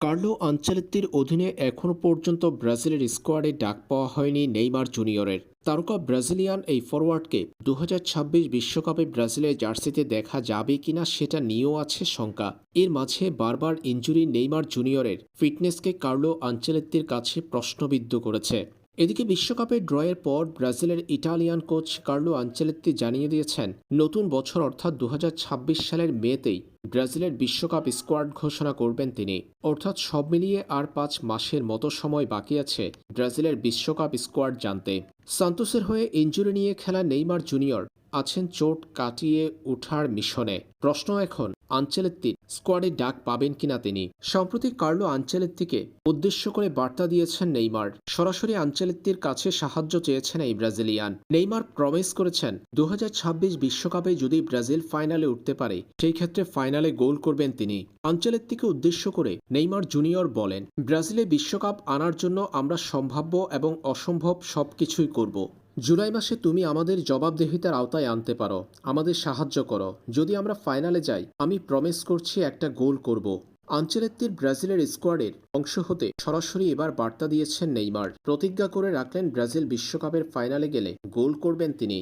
Carlo আঞ্চলিত্তির অধীনে এখনও পর্যন্ত ব্রাজিলের স্কোয়াডে ডাক পাওয়া হয়নি নেইমার জুনিয়রের। তারকা ব্রাজিলিয়ান এই ফরওয়ার্ডকে দু বিশ্বকাপে ব্রাজিলের জার্সিতে দেখা যাবে কিনা সেটা নিয়েও আছে শঙ্কা। এর মাঝে বারবার ইঞ্জুরি নেইমার জুনিয়রের। ফিটনেসকে কার্লো আঞ্চলিত্তির কাছে প্রশ্নবিদ্ধ করেছে। এদিকে বিশ্বকাপে ড্রয়ের পর ব্রাজিলের ইটালিয়ান কোচ কার্লো আঞ্চেলেত্তি জানিয়ে দিয়েছেন, নতুন বছর অর্থাৎ দু হাজার ছাব্বিশ সালের মেতেই ব্রাজিলের বিশ্বকাপ স্কোয়াড ঘোষণা করবেন তিনি। অর্থাৎ সব মিলিয়ে আর পাঁচ মাসের মতো সময় বাকি আছে ব্রাজিলের বিশ্বকাপ স্কোয়াড জানতে। সান্তোসের হয়ে ইঞ্জুরি নিয়ে খেলা নেইমার জুনিয়র আছেন চোট কাটিয়ে ওঠার মিশনে। প্রশ্ন এখন, আঞ্চেলেত্তির স্কোয়াডে ডাক পাবেন কিনা তিনি? সম্প্রতি কার্লো আঞ্চেলেত্তিকে উদ্দেশ্য করে বার্তা দিয়েছেন নেইমার। সরাসরি আঞ্চেলেত্তির কাছে সাহায্য চেয়েছেন এই ব্রাজিলিয়ান। নেইমার প্রমিস করেছেন দু বিশ্বকাপে যদি ব্রাজিল ফাইনালে উঠতে পারে, সেই ক্ষেত্রে ফাইনালে গোল করবেন তিনি। আঞ্চেলেত্তিকে উদ্দেশ্য করে নেইমার জুনিয়র বলেন, ব্রাজিলে বিশ্বকাপ আনার জন্য আমরা সম্ভাব্য এবং অসম্ভব সবকিছুই করব। জুলাই মাসে তুমি আমাদের জবাবদেহিতার আওতায় আনতে পারো। আমাদের সাহায্য করো। যদি আমরা ফাইনালে যাই, আমি প্রমিস করছি একটা গোল করব। আঞ্চলেত্তির ব্রাজিলের স্কোয়াডের অংশ হতে সরাসরি এবার বার্তা দিয়েছেন নেইমার। প্রতিজ্ঞা করে রাখলেন ব্রাজিল বিশ্বকাপের ফাইনালে গেলে গোল করবেন তিনি।